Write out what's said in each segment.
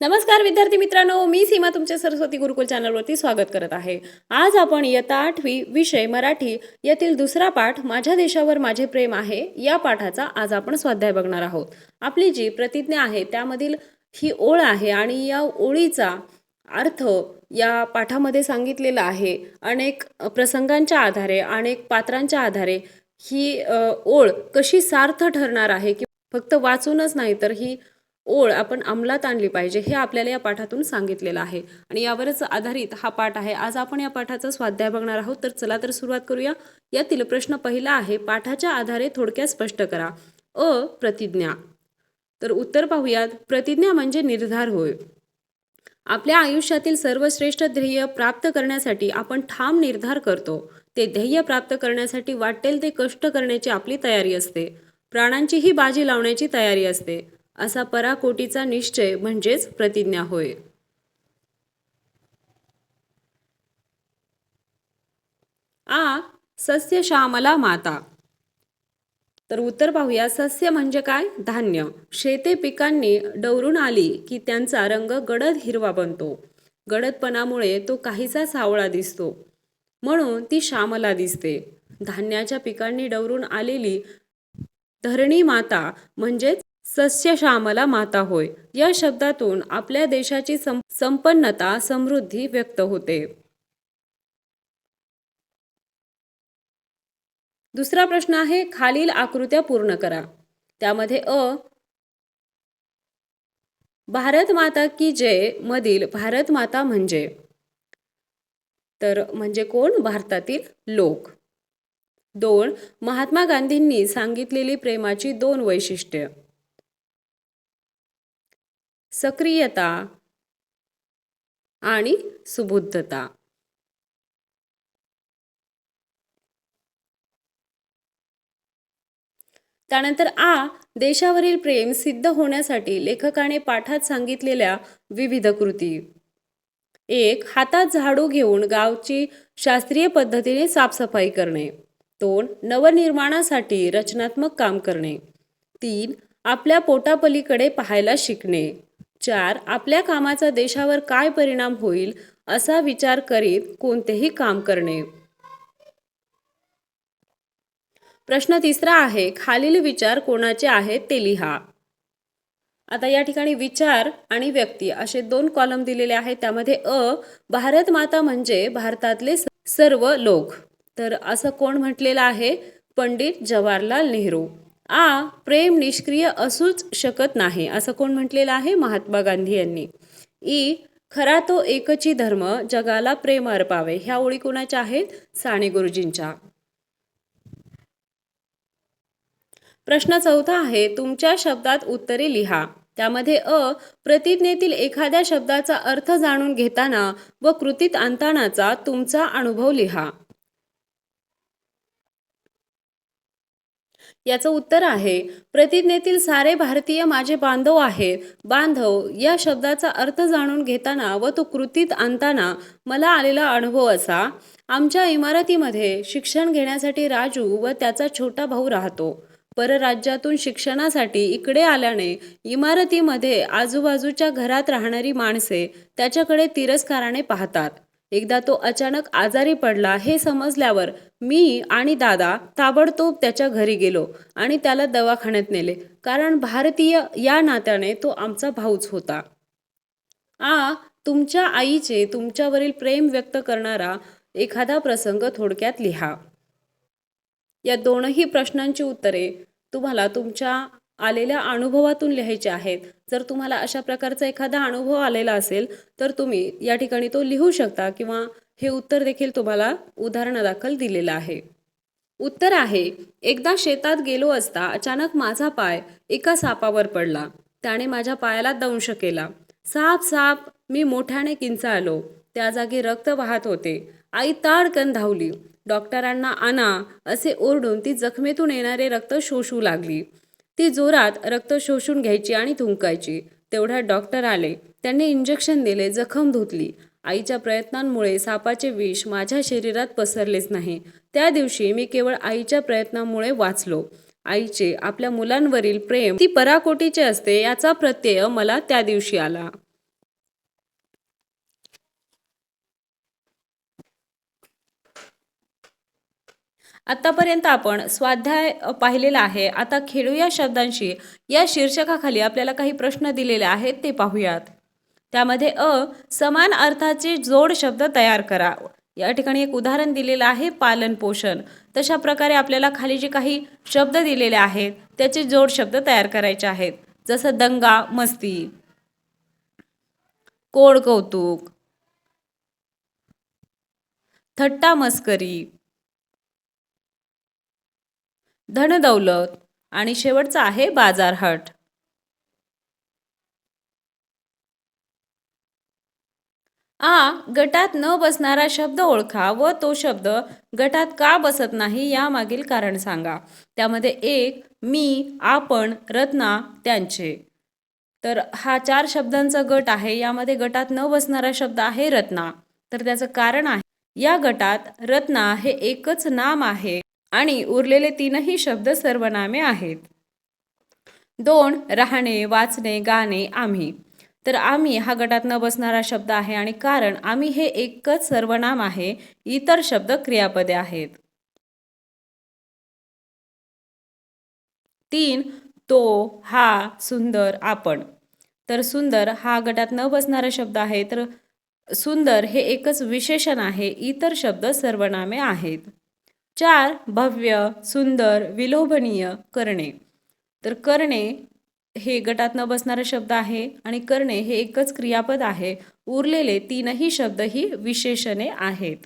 नमस्कार विद्यार्थी मित्रांनो. मी सीमा तुमच्या सरस्वती गुरुकुल चॅनलवरती स्वागत करत आहे. आज आपण इयत्ता आठवी विषय मराठी यातील दुसरा पाठ माझ्या देशावर माझे प्रेम आहे या पाठाचा आज आपण स्वाध्याय बघणार आहोत. आपली जी प्रतिज्ञा आहे त्यामधील ही ओळ आहे आणि या ओळीचा अर्थ या पाठामध्ये सांगितलेला आहे. अनेक प्रसंगांच्या आधारे अनेक पात्रांच्या आधारे ही ओळ कशी सार्थ ठरणार आहे की फक्त वाचूनच नाही तर ही ओळ आपण अंमलात आणली पाहिजे हे आपल्याला या पाठातून सांगितलेलं आहे. आणि यावरच आधारित हा पाठ आहे. आज आपण या पाठाचा स्वाध्याय बघणार आहोत. तर चला तर सुरुवात करूया. यातील प्रश्न पहिला आहे पाठाच्या आधारे थोडक्यात स्पष्ट करा. अ प्रतिज्ञा. तर उत्तर पाहूयात. प्रतिज्ञा म्हणजे निर्धार होय. आपल्या आयुष्यातील सर्वश्रेष्ठ ध्येय प्राप्त करण्यासाठी आपण ठाम निर्धार करतो. ते ध्येय प्राप्त करण्यासाठी वाटेल ते कष्ट करण्याची आपली तयारी असते. प्राणांचीही बाजी लावण्याची तयारी असते. असा पराकोटीचा निश्चय म्हणजेच प्रतिज्ञा होय. आ सस्य श्यामला माता. तर उत्तर पाहूया सस्य म्हणजे काय? धान्य. शेते पिकांनी डवरून आली की त्यांचा रंग गडद हिरवा बनतो. गडदपणामुळे तो काहीसा सावळा दिसतो. म्हणून ती श्यामला दिसते. धान्याच्या पिकांनी डवरून आलेली धरणी माता म्हणजेच सस्य श्यामला माता होय. या शब्दातून आपल्या देशाची संपन्नता समृद्धी व्यक्त होते. दुसरा प्रश्न आहे खालील आकृत्या पूर्ण करा. त्यामध्ये अ भारत माता की जय मधील भारत माता म्हणजे. तर म्हणजे कोण? भारतातील लोक. दोन महात्मा गांधींनी सांगितलेली प्रेमाची दोन वैशिष्ट्य. सक्रियता आणि सुबुद्धता. त्यानंतर आ देशावरील प्रेम सिद्ध होण्यासाठी लेखकाने पाठात सांगितलेल्या विविध कृती. एक हातात झाडू घेऊन गावची शास्त्रीय पद्धतीने साफसफाई करणे. दोन नवनिर्माणासाठी रचनात्मक काम करणे. तीन आपल्या पोटापलीकडे पाहायला शिकणे. चार आपल्या कामाचा देशावर काय परिणाम होईल असा विचार करीत कोणतेही काम करणे. प्रश्न तिसरा आहे खालील विचार कोणाचे आहेत ते लिहा. आता या ठिकाणी विचार आणि व्यक्ती असे दोन कॉलम दिलेले आहेत त्यामध्ये अ भारत माता म्हणजे भारतातले सर्व लोक. तर असं कोण म्हटलेलं आहे? पंडित जवाहरलाल नेहरू. आ प्रेम निष्क्रिय असूच शकत नाही असं कोण म्हटलेलं आहे? महात्मा गांधी यांनी. ई खरा तो एकची धर्म जगाला प्रेम अर्पावे. ह्या ओळी कोणाच्या आहेत? साने गुरुजींच्या. प्रश्न चौथा आहे तुमच्या शब्दात उत्तरे लिहा. त्यामध्ये अ प्रतिज्ञेतील एखाद्या शब्दाचा अर्थ जाणून घेताना व कृतीत आणतानाचा तुमचा अनुभव लिहा. याचं उत्तर आहे प्रतिज्ञेतील सारे भारतीय माझे बांधव आहेत. बांधव या शब्दाचा अर्थ जाणून घेताना व तो कृतीत आणताना मला आलेला अनुभव असा आमच्या इमारतीमध्ये शिक्षण घेण्यासाठी राजू व त्याचा छोटा भाऊ राहतो. परराज्यातून शिक्षणासाठी इकडे आल्याने इमारतीमध्ये आजूबाजूच्या घरात राहणारी माणसे त्याच्याकडे तिरस्काराने पाहतात. एकदा तो अचानक आजारी पडला हे समजल्यावर मी आणि दादा ताबडतोब त्याच्या घरी गेलो आणि त्याला दवाखान्यात नेले कारण भारतीय या नात्याने तो आमचा भाऊच होता. आ तुमच्या आईचे तुमच्यावरील प्रेम व्यक्त करणारा एखादा प्रसंग थोडक्यात लिहा. या दोनही प्रश्नांची उत्तरे तुम्हाला तुमच्या आलेल्या अनुभवातून लिहायचे आहेत. जर तुम्हाला अशा प्रकारचा एखादा अनुभव आलेला असेल तर तुम्ही या ठिकाणी तो लिहू शकता किंवा हे उत्तर देखील तुम्हाला उदाहरणादाखल दिलेलं आहे. उत्तर आहे एकदा शेतात गेलो असता अचानक माझा पाय एका सापावर पडला. त्याने माझ्या पायाला दंश केला. साप साप मी मोठ्याने किंचाळलो. त्या जागी रक्त वाहत होते. आई ताडकन धावली. डॉक्टरांना आणा असे ओरडून ती जखमेतून येणारे रक्त शोषू लागली. ती जोरात रक्त शोषून घ्यायची आणि थुंकायची. तेवढ्यात डॉक्टर आले. त्यांनी इंजेक्शन दिले जखम धुतली. आईच्या प्रयत्नांमुळे सापाचे विष माझ्या शरीरात पसरलेच नाही. त्या दिवशी मी केवळ आईच्या प्रयत्नांमुळे वाचलो. आईचे आपल्या मुलांवरील प्रेम ती पराकोटीचे असते याचा प्रत्यय मला त्या दिवशी आला. आत्तापर्यंत आपण स्वाध्याय पाहिलेला आहे. आता खेळू या शब्दांशी. या शीर्षकाखाली आपल्याला काही प्रश्न दिलेले आहेत ते पाहूयात. त्यामध्ये अ समान अर्थाचे जोड शब्द तयार करा. या ठिकाणी एक उदाहरण दिलेलं आहे पालन पोषण. तशा प्रकारे आपल्याला खाली जे काही शब्द दिलेले आहेत त्याचे जोड शब्द तयार करायचे आहेत. जसं दंगा मस्ती. कोड कौतुक. थट्टा मस्करी. धनदौलत आणि शेवटचा आहे बाजारहाट. आ गटात न बसणारा शब्द ओळखा व तो शब्द गटात का बसत नाही यामागील कारण सांगा. त्यामध्ये एक मी आपण रत्ना त्यांचे. तर हा चार शब्दांचा गट आहे. यामध्ये गटात न बसणारा शब्द आहे रत्ना. तर त्याचं कारण आहे या गटात रत्ना हे एकच नाम आहे. आणि उरलेले तीनही शब्द सर्वनामे आहेत. दोन राहणे वाचणे गाणे आम्ही. तर आम्ही हा गटात न बसणारा शब्द आहे आणि कारण आम्ही हे एकच सर्वनाम आहे इतर शब्द क्रियापदे आहेत. तीन तो हा सुंदर आपण. तर सुंदर हा गटात न बसणारा शब्द आहे तर सुंदर हे एकच विशेषण आहे इतर शब्द सर्वनामे आहेत. चार भव्य सुंदर विलोभनीय करणे. तर करणे हे गटात न बसणारा शब्द आहे आणि करणे हे एकच क्रियापद आहे. उरलेले तीनही शब्द ही विशेषणे आहेत.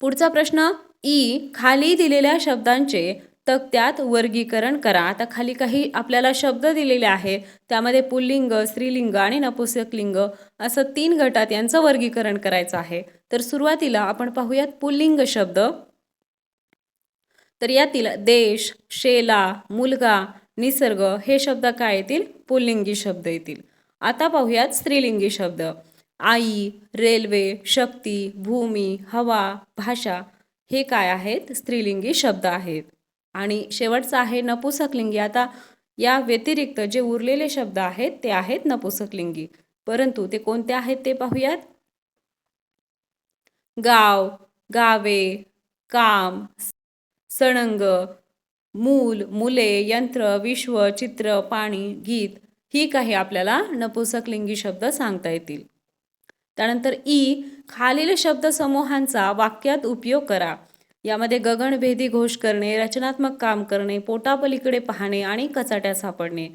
पुढचा प्रश्न ई खाली दिलेल्या शब्दांचे तक्त्यात वर्गीकरण करा. आता खाली काही आपल्याला शब्द दिलेले आहे त्यामध्ये पुल्लिंग स्त्रीलिंग आणि नपुसकलिंग असं तीन गटात यांचं वर्गीकरण करायचं आहे. तर सुरुवातीला आपण पाहूयात पुल्लिंग शब्द. तर यातील देश शेला मुलगा निसर्ग हे शब्द काय येतील? पुल्लिंगी शब्द येतील. आता पाहूयात स्त्रीलिंगी शब्द. आई रेल्वे शक्ती भूमी हवा भाषा हे काय आहेत? स्त्रीलिंगी शब्द आहेत. आणि शेवटचं आहे नपुसकलिंगी. आता या व्यतिरिक्त जे उरलेले शब्द आहेत ते आहेत नपुसकलिंगी. परंतु ते कोणते आहेत ते पाहूयात. गाव गावे काम सणंग मूल मुले यंत्र विश्व चित्र पाणी गीत ही काही आपल्याला नपुसकलिंगी शब्द सांगता येतील. त्यानंतर ई खालील शब्द समूहांचा वाक्यात उपयोग करा. यामध्ये गगनभेदी घोष करणे रचनात्मक काम करणे पोटापलीकडे पाहणे आणि कचाट्या सापडणे.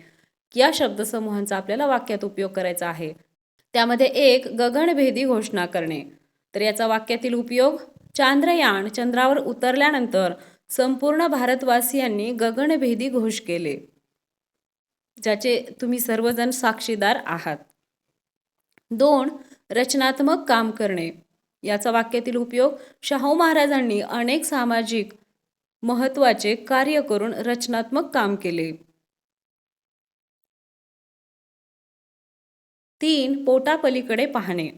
या शब्दसमूहांचा आपल्याला वाक्यात उपयोग करायचा आहे. त्यामध्ये एक गगनभेदी घोषणा करणे. तर याचा वाक्यातील उपयोग चांद्रयान चंद्रावर उतरल्यानंतर संपूर्ण भारतवासियांनी गगनभेदी घोष केले. ज्याचे तुम्ही सर्वजण साक्षीदार आहात. दोन रचनात्मक काम करणे. याचा वाक्यातील उपयोग शाहू महाराजांनी अनेक सामाजिक महत्त्वाचे कार्य करून रचनात्मक काम केले. तीन पोटापलीकडे पाहणे.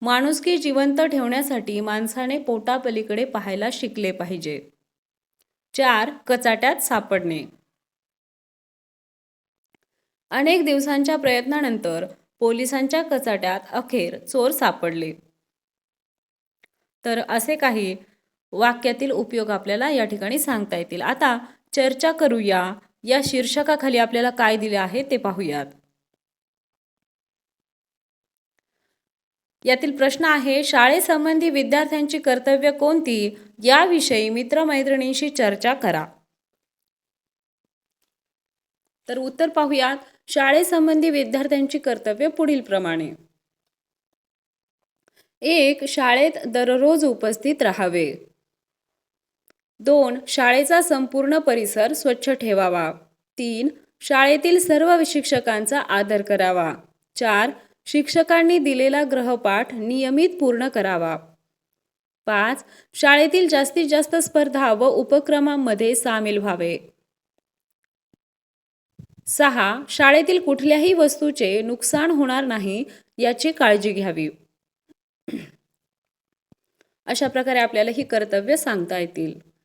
माणुसकी जिवंत ठेवण्यासाठी माणसाने पोटापलीकडे पाहायला शिकले पाहिजे. चार कचाट्यात सापडणे. अनेक दिवसांच्या प्रयत्नानंतर पोलिसांच्या कचाट्यात अखेर चोर सापडले. तर असे काही वाक्यातील उपयोग आपल्याला या ठिकाणी सांगता येतील. आता चर्चा करूया. या शीर्षकाखाली आपल्याला काय दिले आहे ते पाहूयात. यातील प्रश्न आहे शाळेसंबंधी विद्यार्थ्यांची कर्तव्य कोणती? याविषयी मित्रमैत्रिणींशी चर्चा करा. तर उत्तर पाहूयात. शाळेसंबंधी विद्यार्थ्यांची कर्तव्य पुढील प्रमाणे एक शाळेत दररोज उपस्थित राहावे. दोन शाळेचा संपूर्ण परिसर स्वच्छ ठेवावा. तीन शाळेतील सर्व शिक्षकांचा आदर करावा. चार शिक्षकांनी दिलेला ग्रहपाठ नियमित पूर्ण करावा. पाच शाळेतील जास्तीत जास्त स्पर्धा व उपक्रमांमध्ये सामील व्हावे. सहा शाळेतील कुठल्याही वस्तूचे नुकसान होणार नाही याची काळजी घ्यावी. अशा प्रकारे आपल्याला ही कर्तव्य सांगता येतील.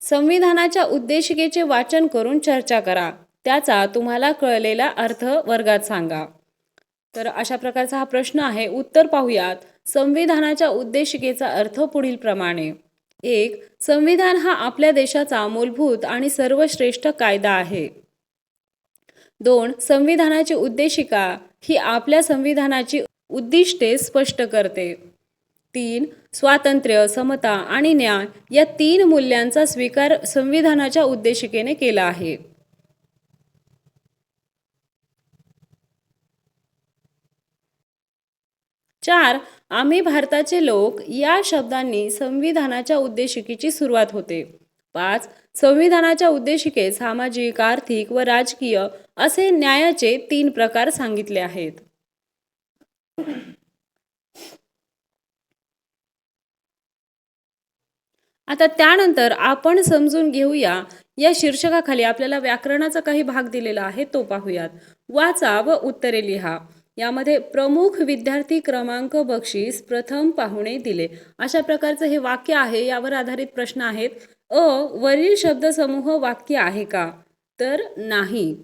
संविधानाच्या उद्देशिकेचे वाचन करून चर्चा करा. त्याचा तुम्हाला कळलेला अर्थ वर्गात सांगा. तर अशा प्रकारचा हा प्रश्न आहे. उत्तर पाहूयात. संविधानाच्या उद्देशिकेचा अर्थ पुढील प्रमाणे. एक संविधान हा आपल्या देशाचा मूलभूत आणि सर्वश्रेष्ठ कायदा आहे. दोन संविधानाची उद्देशिका ही आपल्या संविधानाची उद्दिष्टे स्पष्ट करते. तीन स्वातंत्र्य समता आणि न्याय या तीन मूल्यांचा स्वीकार संविधानाच्या उद्देशिकेने केला आहे. चार आम्ही भारताचे लोक या शब्दांनी संविधानाच्या उद्देशिकेची सुरुवात होते. पाच संविधानाच्या उद्देशिकेत सामाजिक आर्थिक व राजकीय असे न्यायाचे तीन प्रकार सांगितले आहेत. आता त्यानंतर आपण समजून घेऊया या शीर्षकाखाली आपल्याला व्याकरणाचा काही भाग दिलेला आहे तो पाहूयात. वाचा व उत्तरे लिहा. यामध्ये प्रमुख विद्यार्थी क्रमांक बक्षीस प्रथम पाहुणे दिले. अशा प्रकारचं हे वाक्य आहे यावर आधारित प्रश्न आहेत. अ वरील शब्दसमूह वाक्य आहे का? तर नाही.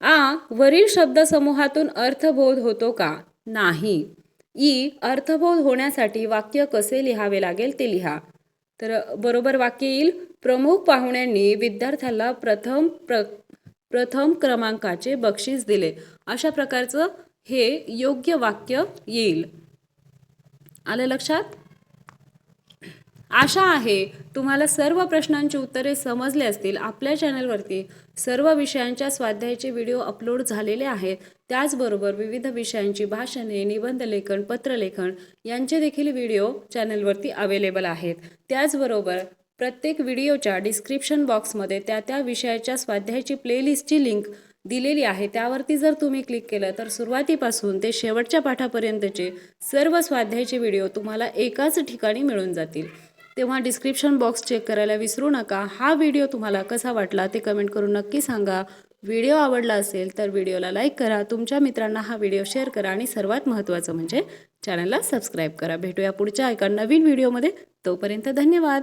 आ वरील शब्दसमूहातून अर्थबोध होतो का? नाही. ई अर्थबोध होण्यासाठी वाक्य कसे लिहावे लागेल ते लिहा. तर बरोबर वाक्य येईल. प्रमुख पाहुण्यांनी विद्यार्थ्याला प्रथम प्र प्रथम क्रमांकाचे बक्षीस दिले. अशा प्रकारचं हे योग्य वाक्य येईल. आलं लक्षात? आशा आहे तुम्हाला सर्व प्रश्नांची उत्तरे समजले असतील. आपल्या चॅनलवरती सर्व विषयांच्या स्वाध्यायाचे व्हिडिओ अपलोड झालेले आहेत. त्याचबरोबर विविध विषयांची भाषणे निबंध लेखन पत्रलेखन यांचे देखील व्हिडिओ चॅनलवरती अवेलेबल आहेत. त्याचबरोबर प्रत्येक व्हिडिओच्या डिस्क्रिप्शन बॉक्समध्ये त्या त्या विषयाच्या स्वाध्यायाची प्लेलिस्टची लिंक दिलेली आहे. त्यावरती जर तुम्ही क्लिक केलं तर सुरुवातीपासून ते शेवटच्या पाठापर्यंतचे सर्व स्वाध्यायाचे व्हिडिओ तुम्हाला एकाच ठिकाणी मिळून जातील. तेव्हा डिस्क्रिप्शन बॉक्स चेक करायला विसरू नका. हा व्हिडिओ तुम्हाला कसा वाटला ते कमेंट करून नक्की सांगा. व्हिडिओ आवडला असेल तर व्हिडिओला लाईक करा. तुमच्या मित्रांना हा व्हिडिओ शेअर करा आणि सर्वात महत्त्वाचं म्हणजे चॅनलला सबस्क्राईब करा. भेटूया पुढच्या एका नवीन व्हिडिओमध्ये तोपर्यंत धन्यवाद.